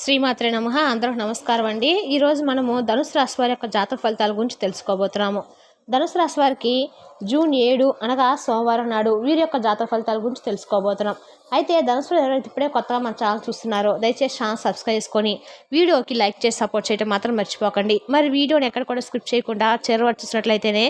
శ్రీమాత్రే నమ. అందరూ నమస్కారం అండి. ఈరోజు మనము ధనుసు రాశి వారి యొక్క జాతక ఫలితాల గురించి తెలుసుకోబోతున్నాము. ధనుసు రాశి వారికి జూన్ ఏడు అనగా సోమవారం నాడు వీరి యొక్క జాతక ఫలితాల గురించి తెలుసుకోబోతున్నాం. అయితే ధనుసు ఎవరైతే ఇప్పుడే కొత్తగా మన ఛానల్ చూస్తున్నారో దయచేసి ఛానల్ సబ్స్క్రైబ్ చేసుకొని వీడియోకి లైక్ చేసి సపోర్ట్ చేయడం మాత్రం మర్చిపోకండి. మరి వీడియోని ఎక్కడ కూడా స్క్రిప్ట్ చేయకుండా చేరవచ్చున్నట్లయితేనే చూసినట్లయితేనే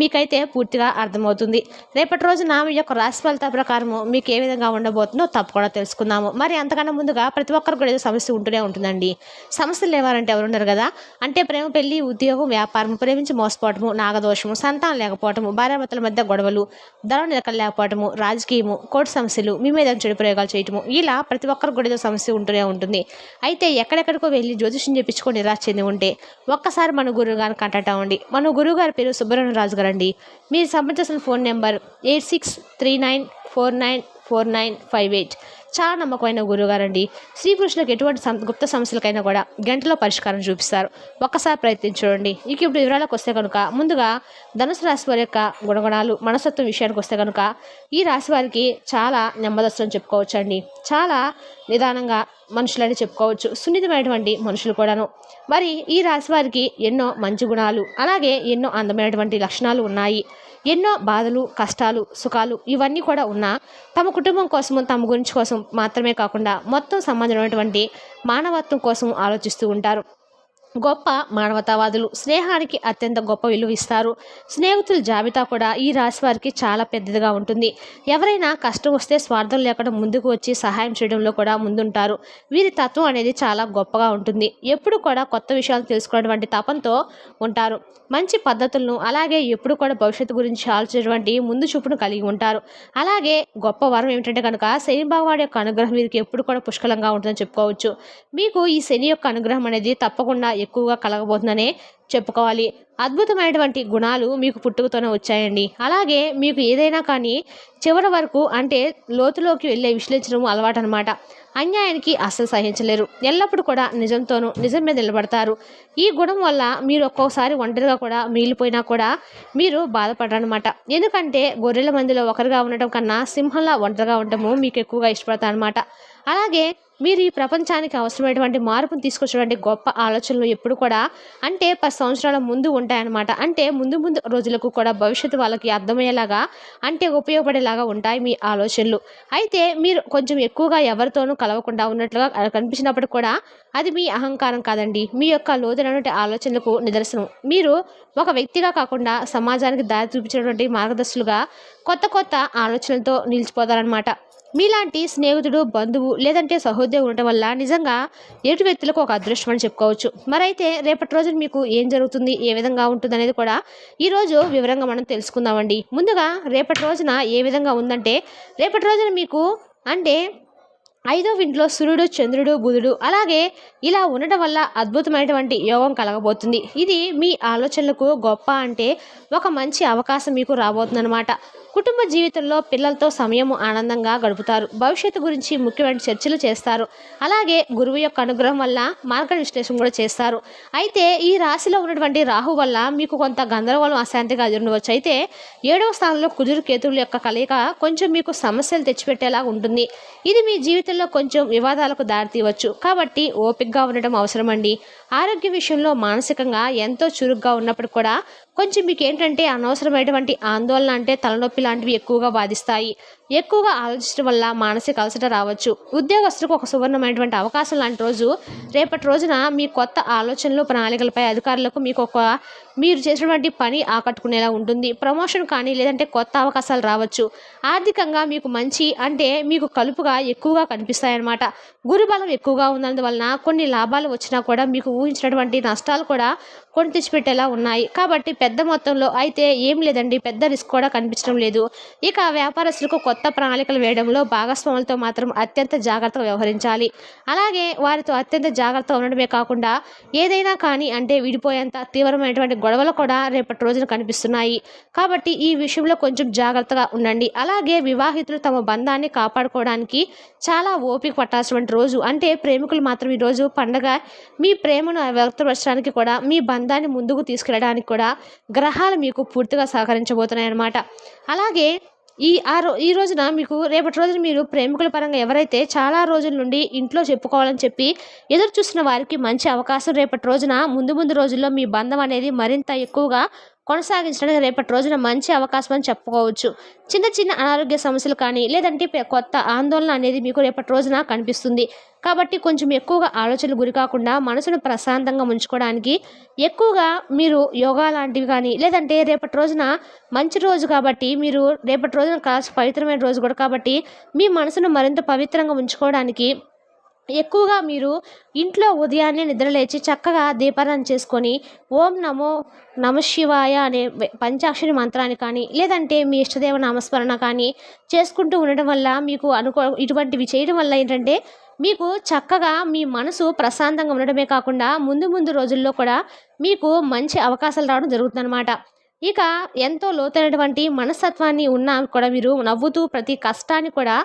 మీకైతే పూర్తిగా అర్థమవుతుంది. రేపటి రోజున మీ యొక్క రాశి ఫలిత ప్రకారము మీకు ఏ విధంగా ఉండబోతుందో తప్పకుండా తెలుసుకుందాము. మరి అంతకన్నా ముందుగా ప్రతి ఒక్కరికి కూడా ఏదో సమస్య ఉంటూనే ఉంటుందండి. సమస్యలు లేవాలంటే ఎవరున్నారు కదా? అంటే ప్రేమ పెళ్ళి ఉద్యోగం వ్యాపారం ప్రేమించి మోసపోవటము నాగదోషము సంతానం లేకపోవటము భార్యాభర్తల మధ్య గొడవలు ధర నిలకలు లేకపోవటము రాజకీయము కోర్టు సమస్యలు మీ మీద చెడు ప్రయోగాలు చేయటము. ఇలా ప్రతి ఒక్కరికి కూడా ఏదో సమస్య ఉంటూనే ఉంటుంది. అయితే ఎక్కడెక్కడికో వెళ్ళి జ్యోతిష్యం చెప్పించుకొని నిరాశ చెంది ఉంటే ఒక్కసారి మన గురువు గారిని కాంటాక్ట్ అవ్వండి. మన గురువు గారి పేరు సుబ్రహ్మణ్య రాజు గారు అండి మీరు సంబంధించిన phone number eight six three nine four nine four nine five eight. చాలా నమ్మకమైన గురుగారండి. స్త్రీ ఎటువంటి సం గుప్త సమస్యలకైనా కూడా గంటలో పరిష్కారం చూపిస్తారు. ఒక్కసారి ప్రయత్నించండి ఇక ఇప్పుడు వివరాలకు వస్తే కనుక ముందుగా ధనుసు రాశి వారి యొక్క గుణగుణాలు మనస్తత్వం విషయానికి వస్తే కనుక ఈ రాశి వారికి చాలా నెమ్మదస్తులు చెప్పుకోవచ్చు అండి చాలా నిదానంగా మనుషులని చెప్పుకోవచ్చు. సున్నితమైనటువంటి మనుషులు కూడాను. మరి ఈ రాశి వారికి ఎన్నో మంచి గుణాలు అలాగే ఎన్నో అందమైనటువంటి లక్షణాలు ఉన్నాయి. ఎన్నో బాధలు కష్టాలు సుఖాలు ఇవన్నీ కూడా ఉన్నా తమ కుటుంబం కోసము తమ గురించి కోసం మాత్రమే కాకుండా మొత్తం సంబంధమైనటువంటి మానవత్వం కోసం ఆలోచిస్తూ ఉంటారు. గొప్ప మానవతావాదులు. స్నేహానికి అత్యంత గొప్ప విలువ ఇస్తారు. స్నేహితుల జాబితా కూడా ఈ రాశి వారికి చాలా పెద్దదిగా ఉంటుంది. ఎవరైనా కష్టం వస్తే స్వార్థం లేకుండా ముందుకు వచ్చి సహాయం చేయడంలో కూడా ముందుంటారు. వీరి తత్వం అనేది చాలా గొప్పగా ఉంటుంది. ఎప్పుడు కూడా కొత్త విషయాలు తెలుసుకున్నటువంటి తపంతో ఉంటారు. మంచి పద్ధతులను అలాగే ఎప్పుడు కూడా భవిష్యత్తు గురించి ఆలోచించేటువంటి ముందు చూపును కలిగి ఉంటారు. అలాగే గొప్ప వరం ఏమిటంటే కనుక శని భగవాడు యొక్క అనుగ్రహం వీరికి ఎప్పుడు కూడా పుష్కలంగా ఉంటుందని చెప్పుకోవచ్చు. మీకు ఈ శని యొక్క అనుగ్రహం అనేది తప్పకుండా ఎక్కువగా కలగబోతుందనే చెప్పుకోవాలి. అద్భుతమైనటువంటి గుణాలు మీకు పుట్టుకతోనే వచ్చాయండి. అలాగే మీకు ఏదైనా కానీ చివరి వరకు అంటే లోతులోకి వెళ్ళే విశ్లేషణము అలవాటు అనమాట అన్యాయానికి అస్సలు సహించలేరు. ఎల్లప్పుడూ కూడా నిజంతోనూ నిజం మీద నిలబడతారు. ఈ గుణం వల్ల మీరు ఒక్కోసారి ఒంటరిగా కూడా మిగిలిపోయినా కూడా మీరు బాధపడరనమాట ఎందుకంటే గొర్రెల మందిలో ఒకరిగా ఉండటం కన్నా సింహంలా ఒంటరిగా ఉండటము మీకు ఎక్కువగా ఇష్టపడతారనమాట అలాగే మీరు ఈ ప్రపంచానికి అవసరమైనటువంటి మార్పును తీసుకొచ్చినటువంటి గొప్ప ఆలోచనలు ఎప్పుడు కూడా అంటే పది సంవత్సరాల ముందు ఉంటాయన్నమాట. అంటే ముందు ముందు రోజులకు కూడా భవిష్యత్తు వాళ్ళకి అర్థమయ్యేలాగా అంటే ఉపయోగపడేలాగా ఉంటాయి మీ ఆలోచనలు. అయితే మీరు కొంచెం ఎక్కువగా ఎవరితోనూ కలవకుండా ఉన్నట్లుగా కనిపించినప్పుడు కూడా అది మీ అహంకారం కాదండి. మీ యొక్క లోతైనటువంటి ఆలోచనలకు నిదర్శనం. మీరు ఒక వ్యక్తిగా కాకుండా సమాజానికి దారి చూపించినటువంటి మార్గదర్శులుగా కొత్త కొత్త ఆలోచనలతో నిలిచిపోతారనమాట మీలాంటి స్నేహితుడు బంధువు లేదంటే సహోద్యోగి ఉండటం వల్ల నిజంగా ఎటు వ్యక్తులకు ఒక అదృష్టం అని చెప్పుకోవచ్చు. మరైతే రేపటి రోజున మీకు ఏం జరుగుతుంది ఏ విధంగా ఉంటుంది అనేది కూడా ఈరోజు వివరంగా మనం తెలుసుకుందామండి. ముందుగా రేపటి రోజున ఏ విధంగా ఉందంటే రేపటి రోజున మీకు అంటే ఐదో ఇంట్లో సూర్యుడు చంద్రుడు బుధుడు అలాగే ఇలా ఉండటం వల్ల అద్భుతమైనటువంటి యోగం కలగబోతుంది. ఇది మీ ఆలోచనలకు గొప్ప అంటే ఒక మంచి అవకాశం మీకు రాబోతుందన్నమాట. కుటుంబ జీవితంలో పిల్లలతో సమయం ఆనందంగా గడుపుతారు. భవిష్యత్తు గురించి ముఖ్యమైన చర్చలు చేస్తారు. అలాగే గురువు యొక్క అనుగ్రహం వల్ల మార్గ విశ్లేషణ కూడా చేస్తారు. అయితే ఈ రాశిలో ఉన్నటువంటి రాహు వల్ల మీకు కొంత గందరగోళం అశాంతిగా ఉండవచ్చు అయితే ఏడవ స్థానంలో కుజురు కేతువుల యొక్క కలయిక కొంచెం మీకు సమస్యలు తెచ్చిపెట్టేలా ఉంటుంది. ఇది మీ జీవితంలో కొంచెం వివాదాలకు దారితీయవచ్చు. కాబట్టి ఓపికగా ఉండటం అవసరమండి. ఆరోగ్య విషయంలో మానసికంగా ఎంతో చురుగ్గా ఉన్నప్పుడు కూడా కొంచెం మీకు ఏంటంటే అనవసరమైనటువంటి ఆందోళన అంటే తలనొప్పి లాంటివి ఎక్కువగా బాధిస్తాయి. ఎక్కువగా ఆలోచించడం వల్ల మానసిక అలసట రావచ్చు. ఉద్యోగస్తులకు ఒక సువర్ణమైనటువంటి అవకాశం లాంటి రోజు. రేపటి రోజున మీ కొత్త ఆలోచనలు ప్రణాళికలపై అధికారులకు మీకు ఒక మీరు చేసినటువంటి పని ఆకట్టుకునేలా ఉంటుంది. ప్రమోషన్ కానీ లేదంటే కొత్త అవకాశాలు రావచ్చు. ఆర్థికంగా మీకు మంచి అంటే మీకు కలుపుగా ఎక్కువగా కనిపిస్తాయన్నమాట. గురుబలం ఎక్కువగా ఉన్నందువలన కొన్ని లాభాలు వచ్చినా కూడా మీకు ఊహించినటువంటి నష్టాలు కూడా కొని తెచ్చిపెట్టేలా ఉన్నాయి. కాబట్టి పెద్ద మొత్తంలో అయితే ఏం లేదండి. పెద్ద రిస్క్ కూడా కనిపించడం లేదు. ఇక వ్యాపారస్తులకు కొత్త ప్రణాళికలు వేయడంలో భాగస్వాములతో మాత్రం అత్యంత జాగ్రత్తగా వ్యవహరించాలి. అలాగే వారితో అత్యంత జాగ్రత్తగా ఉండడమే కాకుండా ఏదైనా కానీ అంటే విడిపోయేంత తీవ్రమైనటువంటి గొడవలు కూడా రేపటి రోజున కనిపిస్తున్నాయి. కాబట్టి ఈ విషయంలో కొంచెం జాగ్రత్తగా ఉండండి. అలాగే వివాహితులు తమ బంధాన్ని కాపాడుకోవడానికి చాలా ఓపిక పట్టాల్సినటువంటి రోజు. అంటే ప్రేమికులు మాత్రం ఈరోజు పండగ మీ ప్రేమను వ్యక్తపరచడానికి కూడా మీ బంధాన్ని ముందుకు తీసుకెళ్ళడానికి కూడా గ్రహాలు మీకు పూర్తిగా సహకరించబోతున్నాయి అన్నమాట అలాగే ఈ ఆ రో ఈ రోజున మీకు రేపటి రోజున మీరు ప్రేమికుల పరంగా ఎవరైతే చాలా రోజుల నుండి ఇంట్లో చెప్పుకోవాలని చెప్పి ఎదురు చూస్తున్న వారికి మంచి అవకాశం రేపటి రోజున ముందు ముందు రోజుల్లో మీ బంధం అనేది మరింత ఎక్కువగా కొనసాగించడానికి రేపటి రోజున మంచి అవకాశం అని చెప్పుకోవచ్చు. చిన్న చిన్న అనారోగ్య సమస్యలు కానీ లేదంటే కొత్త ఆందోళన అనేది మీకు రేపటి రోజున కనిపిస్తుంది. కాబట్టి కొంచెం ఎక్కువగా ఆలోచనలు గురి కాకుండా మనసును ప్రశాంతంగా ఉంచుకోవడానికి ఎక్కువగా మీరు యోగా లాంటివి కానీ లేదంటే రేపటి రోజున మంచి రోజు కాబట్టి మీరు రేపటి రోజున కాస్త పవిత్రమైన రోజు కూడా కాబట్టి మీ మనసును మరింత పవిత్రంగా ఉంచుకోవడానికి ఎక్కువగా మీరు ఇంట్లో ఉదయాన్నే నిద్రలేచి చక్కగా దీపారాధన చేసుకొని ఓం నమో నమ శివాయ అనే పంచాక్షరి మంత్రాన్ని కానీ లేదంటే మీ ఇష్టదేవ నామస్మరణ కానీ చేసుకుంటూ ఉండడం వల్ల మీకు అనుకో ఇటువంటివి చేయడం వల్ల ఏంటంటే మీకు చక్కగా మీ మనసు ప్రశాంతంగా ఉండడమే కాకుండా ముందు ముందు రోజుల్లో కూడా మీకు మంచి అవకాశాలు రావడం జరుగుతుందన్నమాట. ఇక ఎంతో లోతైనటువంటి మనస్తత్వాన్ని ఉన్నా కూడా మీరు నవ్వుతూ ప్రతి కష్టాన్ని కూడా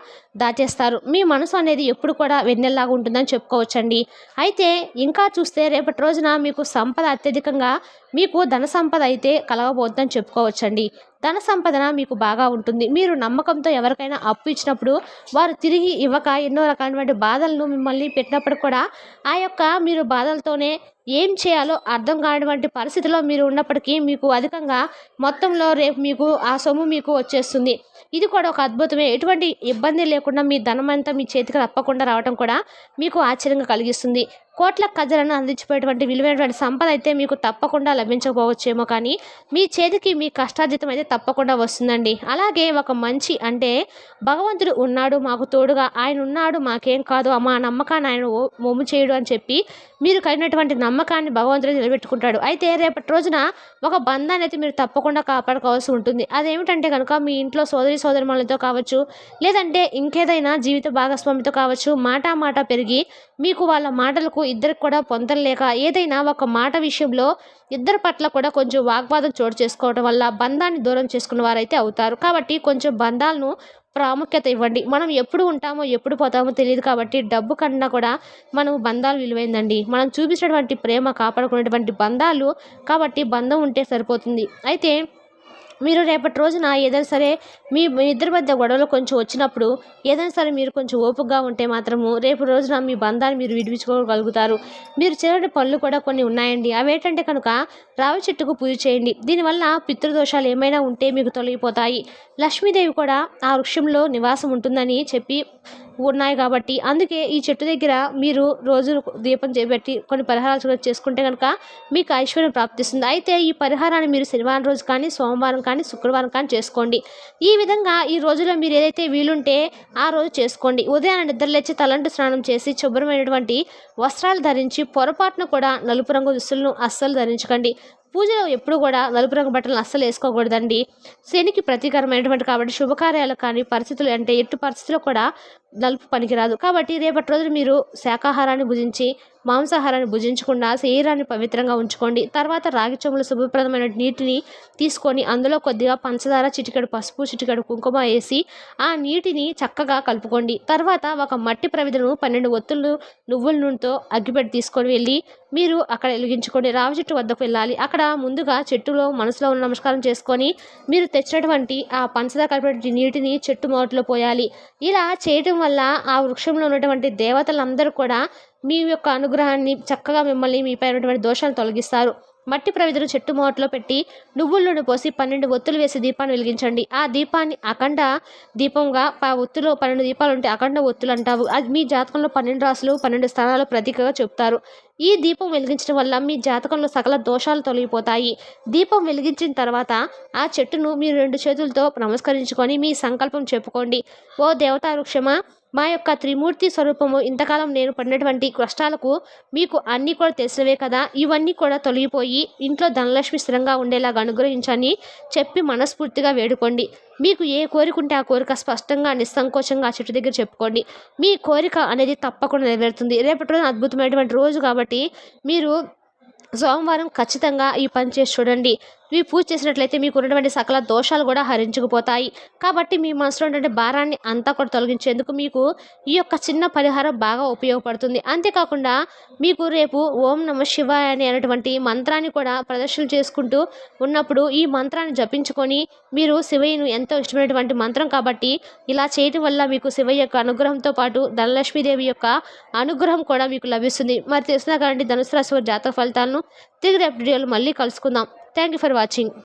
దాచేస్తారు. మీ మనసు అనేది ఎప్పుడు కూడా వెన్నెల్లాగా ఉంటుందని చెప్పుకోవచ్చండి. అయితే ఇంకా చూస్తే రేపటి రోజున మీకు సంపద అత్యధికంగా మీకు ధన సంపద అయితే కలగబోతుందని చెప్పుకోవచ్చండి. ధన సంపదన మీకు బాగా ఉంటుంది. మీరు నమ్మకంతో ఎవరికైనా అప్పు ఇచ్చినప్పుడు వారు తిరిగి ఇవ్వక ఎన్నో రకాలైనటువంటి బాధలను మిమ్మల్ని పెట్టినప్పుడు కూడా ఆ యొక్క మీరు బాధలతోనే ఏం చేయాలో అర్థం కానటువంటి పరిస్థితిలో మీరు ఉన్నప్పటికీ మీకు అధికంగా మొత్తంలో రేపు మీకు ఆ సొమ్ము మీకు వచ్చేస్తుంది. ఇది కూడా ఒక అద్భుతమే. ఎటువంటి ఇబ్బంది లేకుండా మీ ధనం అంతా మీ చేతికి తప్పకుండా రావడం కూడా మీకు ఆశ్చర్యంగా కలిగిస్తుంది. కోట్ల ఖజానాను అందించిపోయేటువంటి విలువైనటువంటి సంపద అయితే మీకు తప్పకుండా లభించకపోవచ్చేమో కానీ మీ చేతికి మీ కష్టార్జితం అయితే తప్పకుండా వస్తుందండి. అలాగే ఒక మంచి అంటే భగవంతుడు ఉన్నాడు మాకు తోడుగా ఆయన ఉన్నాడు మాకేం కాదు మా నమ్మకాన్ని ఆయన మొమ్ము చేయడు అని చెప్పి మీరు కలిగినటువంటి నమ్మకాన్ని భగవంతుడు నిలబెట్టుకుంటాడు. అయితే రేపటి రోజున ఒక బంధాన్ని అయితే మీరు తప్పకుండా కాపాడుకోవాల్సి ఉంటుంది. అదేమిటంటే కనుక మీ ఇంట్లో సోదరి సోదరిమణులతో కావచ్చు లేదంటే ఇంకేదైనా జీవిత భాగస్వామితో కావచ్చు మాట మాట పెరిగి మీకు వాళ్ళ మాటలకు ఇద్దరికి కూడా పొందలేక ఏదైనా ఒక మాట విషయంలో ఇద్దరి పట్ల కూడా కొంచెం వాగ్వాదం చోటు చేసుకోవడం వల్ల బంధాన్ని దూరం చేసుకున్న వారైతే అవుతారు. కాబట్టి కొంచెం బంధాలను ప్రాముఖ్యత ఇవ్వండి. మనం ఎప్పుడు ఉంటామో ఎప్పుడు పోతామో తెలియదు కాబట్టి డబ్బు కన్నా కూడా మనం బంధాలు విలువైందండి. మనం చూపించినటువంటి ప్రేమ కాపాడుకునేటువంటి బంధాలు కాబట్టి బంధం ఉంటే సరిపోతుంది. అయితే మీరు రేపటి రోజున ఏదైనా సరే మీ ఇద్దరి మధ్య గొడవలు కొంచెం వచ్చినప్పుడు ఏదైనా సరే మీరు కొంచెం ఓపుగా ఉంటే మాత్రము రేపు రోజున మీ బంధాన్ని మీరు విడిపించుకోగలుగుతారు. మీరు చేయని పనులు కూడా కొన్ని ఉన్నాయండి. అవి ఏంటంటే కనుక రావి చెట్టుకు పూజ చేయండి. దీనివల్ల పితృదోషాలు ఏమైనా ఉంటే మీకు తొలగిపోతాయి. లక్ష్మీదేవి కూడా ఆ వృక్షంలో నివాసం ఉంటుందని చెప్పి ఉన్నాయి కాబట్టి అందుకే ఈ చెట్టు దగ్గర మీరు రోజు దీపం చేపెట్టి కొన్ని పరిహారాలు కూడా చేసుకుంటే కనుక మీకు ఐశ్వర్యం ప్రాప్తిస్తుంది. అయితే ఈ పరిహారాన్ని మీరు శనివారం రోజు కానీ సోమవారం కానీ శుక్రవారం కానీ చేసుకోండి. ఈ విధంగా ఈ రోజులో మీరు ఏదైతే వీలుంటే ఆ రోజు చేసుకోండి. ఉదయాన్నే నిద్రలేచి తలంటు స్నానం చేసి శుభ్రమైనటువంటి వస్త్రాలు ధరించి పొరపాటున కూడా నలుపు రంగు దుస్తులను అస్సలు ధరించకండి. పూజలో ఎప్పుడు కూడా నలుపు రంగు బట్టలను అస్సలు వేసుకోకూడదండి. శనికి ప్రతీకారమైనటువంటి కాబట్టి శుభకార్యాలు కానీ పరిస్థితులు అంటే ఎట్టు పరిస్థితుల్లో కూడా నలుపు పనికిరాదు. కాబట్టి రేపటి రోజు మీరు శాకాహారాన్ని భుజించి మాంసాహారాన్ని భుజించకుండా శరీరాన్ని పవిత్రంగా ఉంచుకోండి. తర్వాత రాగి చెంబులు శుభప్రదమైన నీటిని తీసుకొని అందులో కొద్దిగా పంచదార చిటికెడు పసుపు చిటికెడు కుంకుమ వేసి ఆ నీటిని చక్కగా కలుపుకోండి. తర్వాత ఒక మట్టి ప్రవిధను పన్నెండు ఒత్తులు నువ్వుల నూనెతో అగ్గిపెట్టి తీసుకొని వెళ్ళి మీరు అక్కడ వెలిగించుకోండి. రావి చెట్టు వద్దకు వెళ్ళాలి. అక్కడ ముందుగా చెట్టులో మనసులో ఉన్న నమస్కారం చేసుకొని మీరు తెచ్చినటువంటి ఆ పంచదార కలిపినటువంటి నీటిని చెట్టు మొదట్లో పోయాలి. ఇలా చేయటం వల్ల ఆ వృక్షంలో ఉన్నటువంటి దేవతలందరూ కూడా మీ యొక్క అనుగ్రహాన్ని చక్కగా మిమ్మల్ని మీపై ఉన్నటువంటి దోషాలను తొలగిస్తారు. మట్టి ప్రవిధను చెట్టు మోట్లో పెట్టి నువ్వుల పోసి పన్నెండు ఒత్తులు వేసి దీపాన్ని వెలిగించండి. ఆ దీపాన్ని అఖండ దీపంగా ఆ ఒత్తులో పన్నెండు దీపాలు ఉంటే అఖండ ఒత్తులు అంటావు. అది మీ జాతకంలో పన్నెండు రాసులు పన్నెండు స్థానాలు ప్రతీకగా చెప్తారు. ఈ దీపం వెలిగించడం వల్ల మీ జాతకంలో సకల దోషాలు తొలగిపోతాయి. దీపం వెలిగించిన తర్వాత ఆ చెట్టును మీరు రెండు చేతులతో నమస్కరించుకొని మీ సంకల్పం చెప్పుకోండి. ఓ దేవతా వృక్షమా మా యొక్క త్రిమూర్తి స్వరూపము ఇంతకాలం నేను పడినటువంటి కష్టాలకు మీకు అన్నీ కూడా తెలిసినవే కదా. ఇవన్నీ కూడా తొలగిపోయి ఇంట్లో ధనలక్ష్మి స్థిరంగా ఉండేలాగా అనుగ్రహించని చెప్పి మనస్ఫూర్తిగా వేడుకోండి. మీకు ఏ కోరిక ఉంటే ఆ కోరిక స్పష్టంగా నిస్సంకోచంగా ఆ చెట్టు దగ్గర చెప్పుకోండి. మీ కోరిక అనేది తప్పకుండా నెరవేరుతుంది. రేపటి రోజు అద్భుతమైనటువంటి రోజు కాబట్టి మీరు సోమవారం ఖచ్చితంగా ఈ పని చేసి చూడండి. ఇవి పూజ చేసినట్లయితే మీకు ఉన్నటువంటి సకల దోషాలు కూడా హరించుకుపోతాయి. కాబట్టి మీ మనసులో ఉన్నటువంటి భారాన్ని అంతా కూడా తొలగించేందుకు మీకు ఈ యొక్క చిన్న పరిహారం బాగా ఉపయోగపడుతుంది. అంతేకాకుండా మీకు రేపు ఓం నమ శివాయ అనే అనేటువంటి మంత్రాన్ని కూడా ప్రదర్శన చేసుకుంటూ ఉన్నప్పుడు ఈ మంత్రాన్ని జపించుకొని మీరు శివయ్యను ఎంతో ఇష్టమైనటువంటి మంత్రం కాబట్టి ఇలా చేయటం వల్ల మీకు శివయ్య యొక్క అనుగ్రహంతో పాటు ధనలక్ష్మీదేవి యొక్క అనుగ్రహం కూడా మీకు లభిస్తుంది. మరి తెలిసిన కానీ ధనుసు రాశి వారి జాతక ఫలితాలను తిరిగి రేపు వీడియోలో మళ్ళీ కలుసుకుందాం. தேங்க்யூ ஃபார் வாட்சிங்